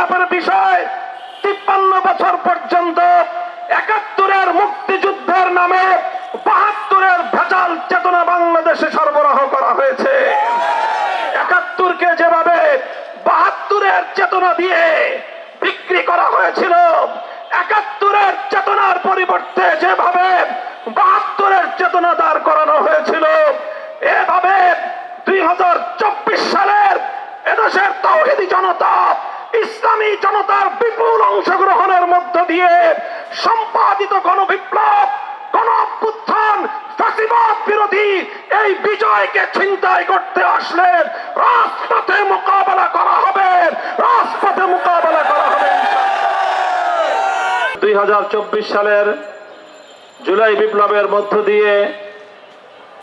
পরিতাপের বিষয় তিপ্পান্ন বছর পর্যন্ত একাত্তরের মুক্তিযুদ্ধের নামে বাহাত্তরের ভেজাল চেতনা বাংলাদেশে সরবরাহ করা হয়েছে। একাত্তরকে যেভাবে বাহাত্তরের চেতনা দিয়ে বিক্রি করা হয়েছিল, একাত্তরের চেতনার পরিবর্তে যেভাবে বাহাত্তরের চেতনা দাঁড় করানো হয়েছিল, এভাবে দুই সালের এদেশের তৌহিদি জনতা ইসলামী জনতার বিপুল অংশগ্রহণের মধ্য দিয়ে সম্পাদিত গণবিপ্লব গণ অভ্যুত্থান বিরোধী এই বিজয়কে করতে আসলে মোকাবেলা করা হবে। মোকাবেলা করা হবে দুই হাজার চব্বিশ সালের জুলাই বিপ্লবের মধ্য দিয়ে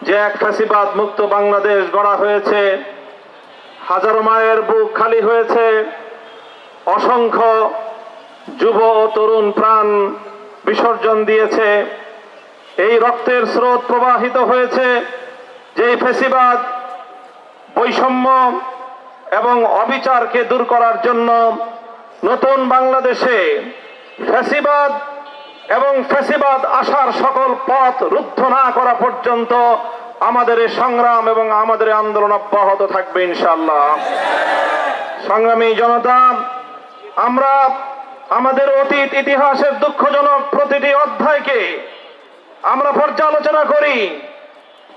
যে এক ফাঁসিবাদ মুক্ত বাংলাদেশ গড়া হয়েছে, হাজারো মায়ের বুক খালি হয়েছে অসংখ্য যুব তরুণ প্রাণ বিসর্জন দিয়েছে। এই রক্তের স্রোত প্রবাহিত হয়েছে যেই ফেসিবাদ, বৈষম্য এবং অবিচারকে দূর করার জন্য নতুন বাংলাদেশে ফ্যাসিবাদ এবং ফ্যাসিবাদ আসার সকল পথ রুদ্ধ না করা পর্যন্ত আমাদের সংগ্রাম এবং আমাদের আন্দোলন অব্যাহত থাকবে ইনশাল্লাহ সংগ্রামী জনতা আমরা আমাদের অতীত ইতিহাসের দুঃখজনক প্রতিটি অধ্যায়কে আমরা পর্যালোচনা করি।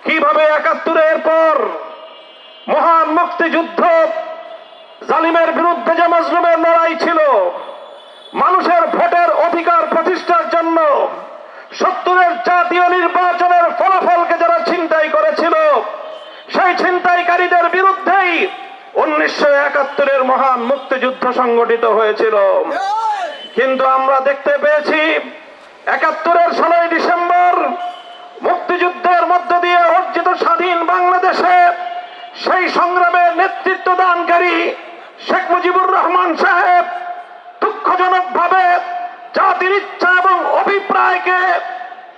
কীভাবে একাত্তরের পর মহান মুক্তিযুদ্ধ জালিমের বিরুদ্ধে যে মজলুমের লড়াই ছিল, মানুষের ভোটের অধিকার প্রতিষ্ঠার জন্য সত্তরের জাতীয় নির্বাচনের ফলাফলকে যারা ছিনতাই করেছিল সেই ছিনতাইকারীদের বিরুদ্ধেই উনিশশো একাত্তরের মহান মুক্তিযুদ্ধ সংগঠিত হয়েছিল। কিন্তু আমরা দেখতে পেয়েছি, একাত্তরের ষোলোই ডিসেম্বর মুক্তিযুদ্ধের মধ্য দিয়ে অর্জিত স্বাধীন বাংলাদেশে সেই সংগ্রামের নেতৃত্ব দানকারী শেখ মুজিবুর রহমান সাহেব দুঃখজনক ভাবে জাতির ইচ্ছা এবং অভিপ্রায়কে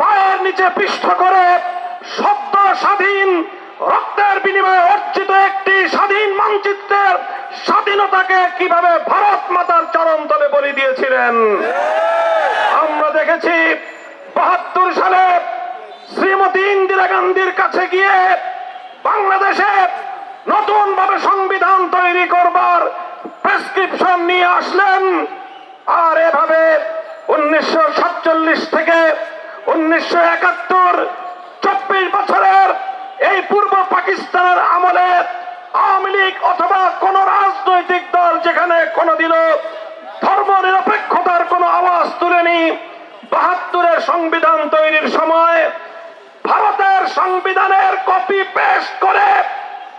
পায়ের নিচে পৃষ্ঠ করে সদ্য স্বাধীন রক্তের বিনিময়ে অর্জিত কীভাবে ভারত মাতার চরণ তলে বলি দিয়েছিলেন? আমরা দেখেছি বাহাত্তর সালে শ্রীমতী ইন্দিরা গান্ধীর কাছে গিয়ে বাংলাদেশে নতুন ভাবে সংবিধান তৈরি করবার প্রেসক্রিপশন নিয়ে আসলেন। আর এভাবে উনিশশো সাতচল্লিশ থেকে উনিশশো একাত্তর, চব্বিশ বছরের এই পূর্ব পাকিস্তানের আমলে আওয়ামী লীগ অথবা কোন রাজনৈতিক দল যেখানে কোনোদিনও ধর্ম নিরপেক্ষতার কোনো আওয়াজ তুলেনি, বাহাত্তরের সংবিধান তৈরির সময় ভারতের সংবিধানের কপি পেস্ট করে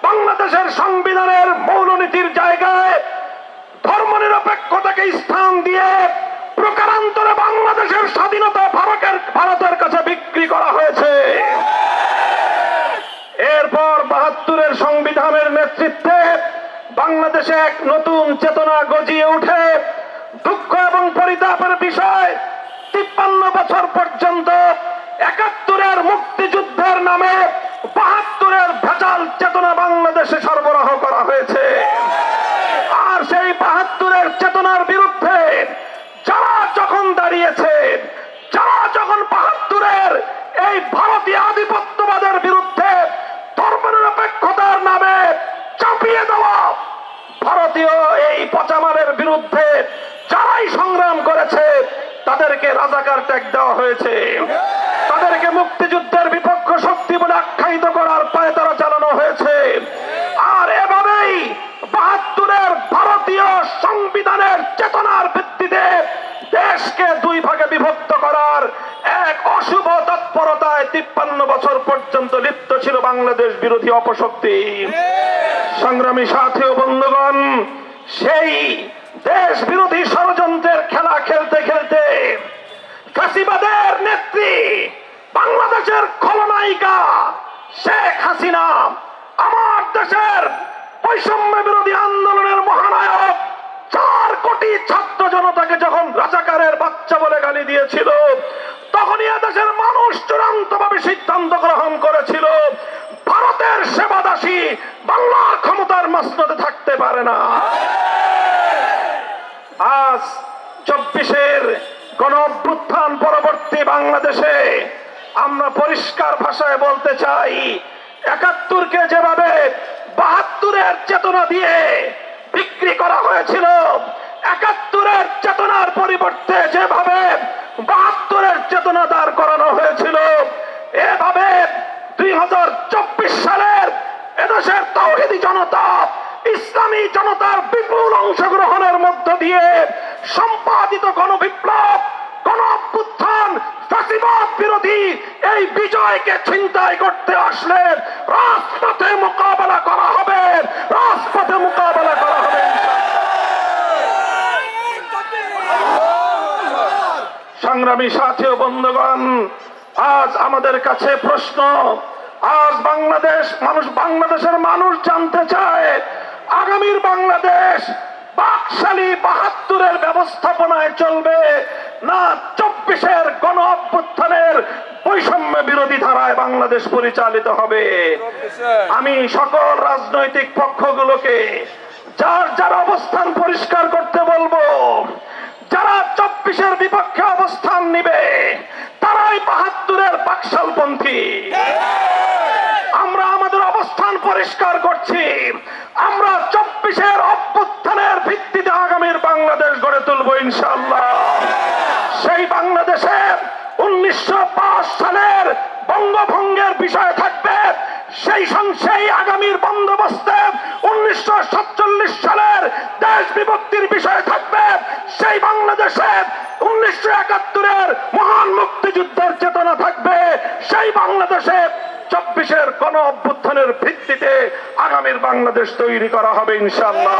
বাংলাদেশের সংবিধানের মৌলনীতির জায়গায় ধর্মনিরপেক্ষতাকে স্থান দিয়ে প্রকারান্তরে বাংলাদেশের স্বাধীনতা ভারতের ভারতের কাছে বিক্রি করা হয়েছে এরপর বাহাত্তরের সংবিধানের নেতৃত্বে বাংলাদেশে এক নতুন চেতনা গজিয়ে উঠে দুঃখ এবং পরিতাপের বিষয় তিপ্পান্ন বছর পর্যন্ত একাত্তরের মুক্তিযুদ্ধের নামে বাহাত্তরের ভেজাল চেতনা বাংলাদেশে সরবরাহ করা হয়েছে আর সেই বাহাত্তরের চেতনার বিরুদ্ধে যারা যখন দাঁড়িয়েছে যারা যখন বাহাত্তরের এই ভারতীয় আধিপত্যবাদের বিরুদ্ধে ধর্মনিরপেক্ষতার নামে চাপিয়ে দেওয়া ভারতীয় এই পচামারের বিরুদ্ধে যারাই সংগ্রাম করেছে, তাদেরকে রাজাকার ট্যাগ দেওয়া হয়েছে। তাদেরকে মুক্তিযুদ্ধের বিপক্ষ শক্তি বলে আখ্যায়িত করার পায়ে তারা চালানো হয়েছে। আর এভাবেই বাহাত্তরের ভারতীয় সংবিধানের চেতনার ভিত্তিতে দেশকে দুই ভাগে বিভক্ত করার এক অশুভ তৎপরতায় তিপ্পান্ন বছর পর্যন্ত লিপ্ত ছিল বাংলাদেশ বিরোধী অপশক্তি। সংগ্রামী সাথী ও বন্ধুগণ সেই দেশ বিরোধী ষড়যন্ত্রের খেলা খেলতে খেলতে ফাঁসিবাদের নেত্রী বাংলাদেশের খলনায়িকা শেখ হাসিনা আমার দেশের বৈষম্য বিরোধী আন্দোলনের মহানায়ক চার কোটি ছাত্র জনতাকে যখন রাজাকারের বাচ্চা বলে গালি দিয়েছিল, তখনই দেশের মানুষ চূড়ান্ত ভাবে সিদ্ধান্ত গ্রহণ করেছিল, ভারতের সেবাদাসী বাংলার ক্ষমতার মসনদে থাকতে পারে না আজ চব্বিশের গণ অভ্যুত্থান পরবর্তী বাংলাদেশে আমরা পরিষ্কার ভাষায় বলতে চাই, একাত্তরকে যেভাবে বাহাত্তরের চেতনা দিয়ে বিক্রি করা হয়েছিল, একাত্তরের চেতনার পরিবর্তে যেভাবে বাহাত্তরের চেতনা দাঁড় করানো হয়েছিল, এভাবে দুই হাজার চব্বিশ সালের এদেশের তৌহিদি জনতা ইসলামী জনতার বিপুল অংশগ্রহণের মধ্য দিয়ে সম্পাদিত গণবিপ্লব গণ অভ্যুত্থান ফাঁসিবাদ বিরোধী এই বিজয়কে ছিনতাই করতে আসলে রাজপথে মোকাবেলা করা হবে। রাজপথে মোকাবেলা করা হবে সংগ্রামী সাথী ও বন্ধুগণ, আজ আমাদের কাছে প্রশ্ন, আজ বাংলাদেশ, মানুষ বাংলাদেশের মানুষ জানতে চায় আগামীর বাংলাদেশ বাকশালী বাহাত্তরের ব্যবস্থাপনায় চলবে না চব্বিশের গণ অভ্যুত্থানের বৈষম্য বিরোধী ধারায় বাংলাদেশ পরিচালিত হবে। আমি সকল রাজনৈতিক পক্ষগুলোকে যার যার অবস্থান পরিষ্কার করতে বলব, যারা চব্বিশের বিপক্ষে অবস্থান নিবে, তারাই বাহাত্তরের বাকশালপন্থী। আমরা আমাদের অবস্থান পরিষ্কার করছি। আমরা চব্বিশের অভ্যুত্থানের ভিত্তিতে আগামীর বাংলাদেশ গড়ে তুলব ইনশাল্লাহ সেই বাংলাদেশে উনিশশো সালের বঙ্গভঙ্গের বিষয় থাকবে। সেই সেই আগামীর বন্দোবস্তে উনিশশো সাতচল্লিশ সালের দেশ বিভক্তির বিষয় থাকবে। সেই বাংলাদেশে উনিশশো একাত্তরের মহান মুক্তিযুদ্ধের চেতনা থাকবে। সেই বাংলাদেশে চব্বিশের গণ অভ্যুত্থানের ভিত্তিতে আগামীর বাংলাদেশ তৈরি করা হবে ইনশাল্লাহ